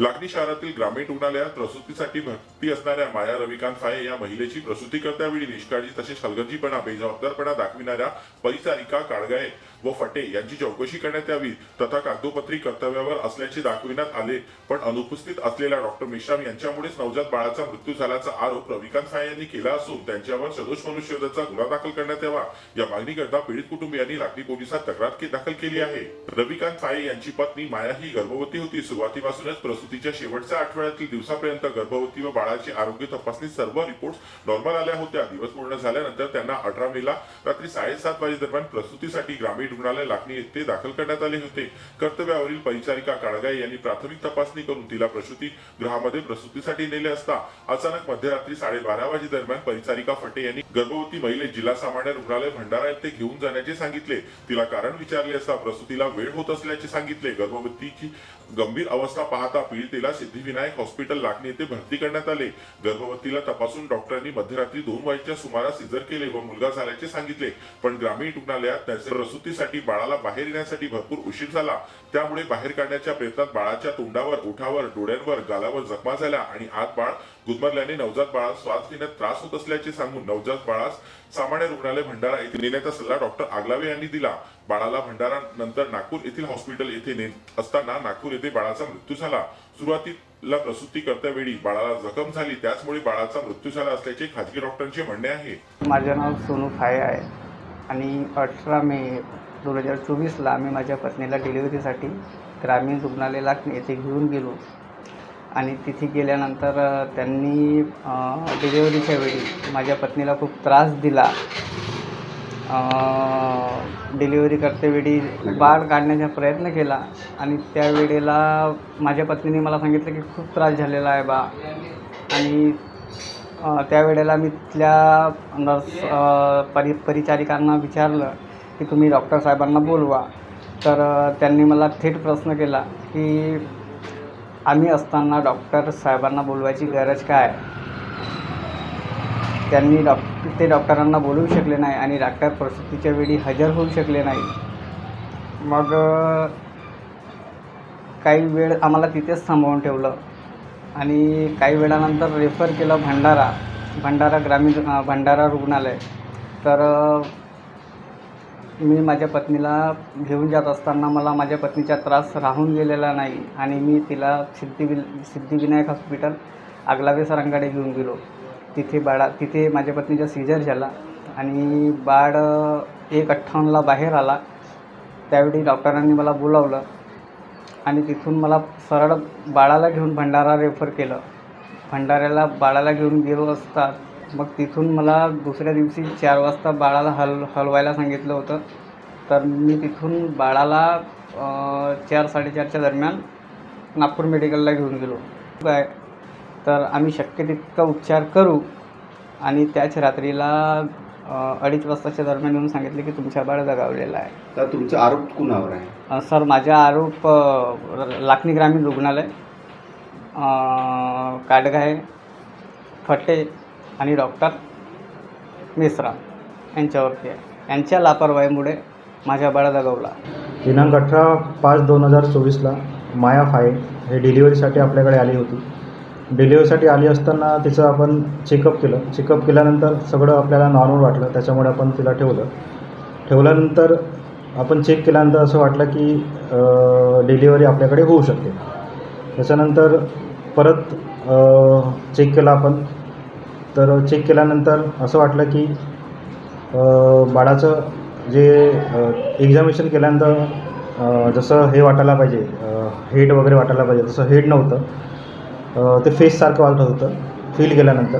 लागणी शहरातील ग्रामीण रुग्णालयात प्रसूतीसाठी भरती असणाऱ्या माया रविकांत फाये या महिलेची प्रसूती करत्यावेळी निष्काळजी तसेच हलगर्जीपणा बेजबाबदारपणा दाखविणाऱ्या परिचारिका काळगाळे व फटे यांची चौकशी करण्यात यावी. तथा कागदोपत्री कर्तव्यावर असल्याचे दाखविण्यात आले. पण अनुपस्थित असलेल्या डॉक्टर मेश्राम यांच्यामुळेच नवजात बाळाचा मृत्यू झाल्याचा आरोप रविकांत साय यांनी केला असून त्यांच्यावर सदोष मनुष्यवधाचा गुन्हा दाखल करण्यात यावा. या मागणीकरता पीडित कुटुंबियांनी लाखनी पोलिसात तक्रार दाखल केली आहे. रविकांत साय यांची पत्नी माया ही गर्भवती होती. सुरुवातीपासूनच प्रसूतीच्या शेवटच्या आठवड्यातील दिवसापर्यंत गर्भवती व बाळाची आरोग्य तपासणी सर्व रिपोर्ट नॉर्मल आल्या होत्या. दिवस पूर्ण झाल्यानंतर त्यांना अठरा मेला रात्री साडेसात वाजे दरम्यान प्रसूतीसाठी ग्रामीण रुग्णालय लाखनी येथे दाखल करण्यात आले होते. कर्तव्यावरील परिचारिका काळगाई यांनी प्राथमिक तपासणी करून तिला प्रसूती गृहामध्ये प्रसूतीसाठी नेले असता अचानक मध्यरात्री साडेबारा वाजे दरम्यान परिचारिका फटे यांनी गर्भवती महिले जिल्हा सामान्य रुग्णालय भंडारा येथे घेऊन जाण्याचे सांगितले. तिला कारण विचारले असता प्रसूतीला वेळ होत असल्याचे सांगितले. गर्भवतीची गंभीर अवस्था पाहता पीडितेला सिद्धिविनायक हॉस्पिटल लाखणी येथे भरती करण्यात आले. गर्भवतीला तपासून डॉक्टरांनी मध्यरात्री दोन वाजेच्या सुमारास सिजर केले व मुलगा झाल्याचे सांगितले. पण ग्रामीण रुग्णालयात त्याचे प्रसूतीसाठी बाळाला बाहेर येण्यासाठी भरपूर उशीर झाला. त्यामुळे बाहेर काढण्याच्या प्रयत्नात बाळाच्या तोंडावर ओठावर डोळ्यांवर गालावर जखमा झाल्या आणि आत बाळ गुदमरल्याने नवजात बाळास श्वास घेण्यात त्रास होत असल्याचे सांगून नवजात बाळास सामान्य रुग्णालय भंडारा येथे नेण्याचा सल्ला डॉक्टर आगलावे यांनी दिला. बाळाला भंडारा नंतर नागपूर येथील हॉस्पिटल येथे नेत असताना नागपूर येथे बाळाचा मृत्यू झाला. सुरुवातीला प्रसूती करत्यावेळी बाळाला जखम झाली. त्याचमुळे बाळाचा मृत्यू झाला असल्याचे खाजगी डॉक्टरांचे म्हणणे आहे. माझं नाव सोनू फाय आहे आणि अठरा मे दोन हजार चोवीसला आम्ही माझ्या पत्नीला डिलिव्हरीसाठी ग्रामीण रुग्णालय येथे घेऊन गेलो. आणि तिथे गेल्यानंतर त्यांनी डिलेवरीच्या डिलिव्हरीच्या वेळी माझ्या पत्नीला खूप त्रास दिला. डिलिव्हरी करतेवेळी बाळ काढण्याचा प्रयत्न केला आणि त्यावेळेला माझ्या पत्नीने मला सांगितलं की खूप त्रास झालेला आहे बा. आणि त्यावेळेला मी तिथल्या नर्स परि परिचारिकांना विचारलं की तुम्ही डॉक्टर साहेबांना बोलवा. तर त्यांनी मला थेट प्रश्न केला की आम्ही असताना डॉक्टर साहेबांना बोलवायची गरज काय? त्यांनी डॉक ते डॉक्टरांना बोलवू शकले नाही आणि डॉक्टर प्रसूतीच्या वेळी हजर होऊ शकले नाही. मग काही वेळ आम्हाला तिथेच थांबवून ठेवलं आणि काही वेळानंतर रेफर केलं भंडारा भंडारा ग्रामीण भंडारा रुग्णालय. तर मी माझ्या पत्नीला घेऊन जात असताना मला माझ्या पत्नीचा त्रास राहून गेलेला नाही आणि मी तिला सिद्धिवि सिद्धिविनायक हॉस्पिटल आगलावे सरांकडे घेऊन गेलो. तिथे बाळा तिथे माझ्या पत्नीचा सीजर झाला आणि बाळ एक अठ्ठावन्नला बाहेर आला. त्यावेळी डॉक्टरांनी मला बोलावलं आणि तिथून मला सरळ बाळाला घेऊन भंडारा रेफर केलं. भंडाऱ्याला बाळाला घेऊन गेलो असता मग तिथून मला दुसऱ्या दिवशी चार वाजता बाळाला हल हलवायला सांगितलं होतं. तर मी तिथून बाळाला चार साडेचारच्या दरम्यान नागपूर मेडिकलला घेऊन गेलो. काय तर आम्ही शक्य तितका उपचार करू आणि त्याच रात्रीला अडीच वाजताच्या दरम्यान येऊन सांगितले की तुमच्या बाळ दगावलेला आहे. तर तुमचा आरोप कुणावर आहे? सर माझा आरोप अ, लाखनी ग्रामीण रुग्णालय अ, काडगाय फटे आणि डॉक्टर मिश्रा यांच्यावरती आहे. यांच्या लापरवाहीमुळे माझ्या बाळा दगावला दिनांक अठरा पाच दोन हजार चोवीसला माया फाय हे डिलिव्हरीसाठी आपल्याकडे आली होती. डिलिव्हरीसाठी आली असताना तिचं आपण चेकअप केलं. चेकअप केल्यानंतर सगळं आपल्याला नॉर्मल वाटलं. त्याच्यामुळे आपण तिला ठेवलं. ठेवल्यानंतर आपण चेक केल्यानंतर असं वाटलं की डिलिव्हरी आपल्याकडे होऊ शकते. त्याच्यानंतर परत चेक केला आपण. तर चेक केल्यानंतर असं वाटलं की बाळाचं जे एक्झामिनेशन केल्यानंतर जसं हे वाटायला पाहिजे हेड वगैरे वाटायला पाहिजे तसं हेड नव्हतं. ते फेससारखं वाटत होतं फील केल्यानंतर.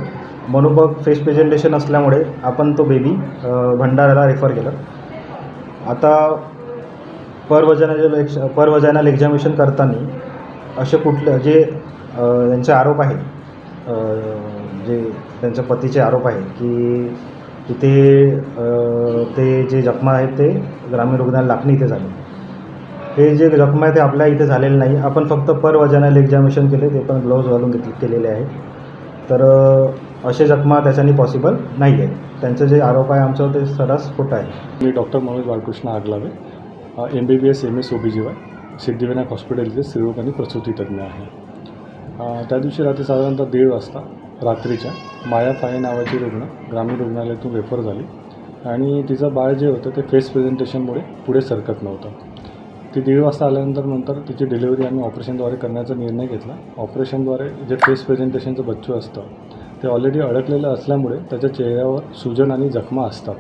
म्हणून मग फेस प्रेझेंटेशन असल्यामुळे आपण तो बेबी भंडाऱ्याला रेफर केलं. आता पर वजनाल एक्स पर वजनाल एक्झामिनेशन करताना असे कुठले जे त्यांचे यांचे आरोप आहे जे त्यांच्या पतीचे आरोप आहे की तिथे ते जे जखमा आहेत ते ग्रामीण रुग्णालय लाखणी इथे झाले. हे जे जखमा आहे ते आपल्या इथे झालेलं नाही. आपण फक्त पर वजनाला एक्झामिनेशन केले ते पण ग्लोव्ज घालून घेतले केलेले आहे. तर असे जखमा त्याच्यानी पॉसिबल नाही आहेत. त्यांचं जे आरोप आहे आमचं ते सरस खोटं आहे. मी doctor Manoj Balkrishna Aglawe MBBS MS OBGY Siddhivinayak हॉस्पिटलचे स्त्रीरोग आणि प्रसूती तज्ज्ञ आहे. त्या दिवशी रात्री साधारणतः दीड वाजता रात्रीच्या. माया फाय नावाची रुग्ण ग्रामीण रुग्णालयातून रेफर झाली. आणि तिचं बाळ जे होतं ते फेस प्रेझेंटेशनमुळे पुढे सरकत नव्हतं. ती दीड वाजता आल्यानंतर नंतर तिची डिलिव्हरी आम्ही ऑपरेशनद्वारे करण्याचा निर्णय घेतला. ऑपरेशनद्वारे जे फेस प्रेझेंटेशनचं बच्चू असतं ते ऑलरेडी अडकलेलं असल्यामुळे त्याच्या चेहऱ्यावर सुजन आणि जखमा असतात.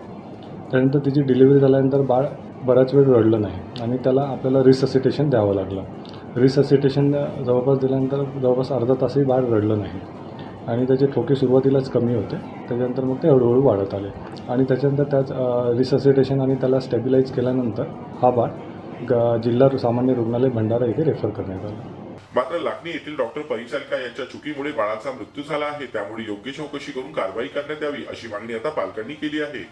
त्यानंतर तिची डिलिव्हरी झाल्यानंतर बाळ बराच वेळ रडलं नाही आणि त्याला आपल्याला रिससिटेशन द्यावं लागलं. रिससिटेशन जवळपास दिल्यानंतर जवळपास अर्धा तासही बाळ रडलं नाही. आणि त्याचे ठोके सुरुवातीलाच कमी होते. त्याच्यानंतर मग ते हळूहळू वाढत आले. आणि त्याच्यानंतर त्याच रिससिटेशन आणि त्याला स्टेबिलाईज केल्यानंतर हा बाळ ग जिल्हा सामान्य रुग्णालय भंडारा येथे रेफर करण्यात आला. मात्र लाखणी येथील डॉक्टर परिचारिका यांच्या चुकीमुळे बाळाचा मृत्यू झाला आहे. त्यामुळे योग्य चौकशी करून कारवाई करण्यात यावी अशी मागणी आता पालकांनी केली आहे.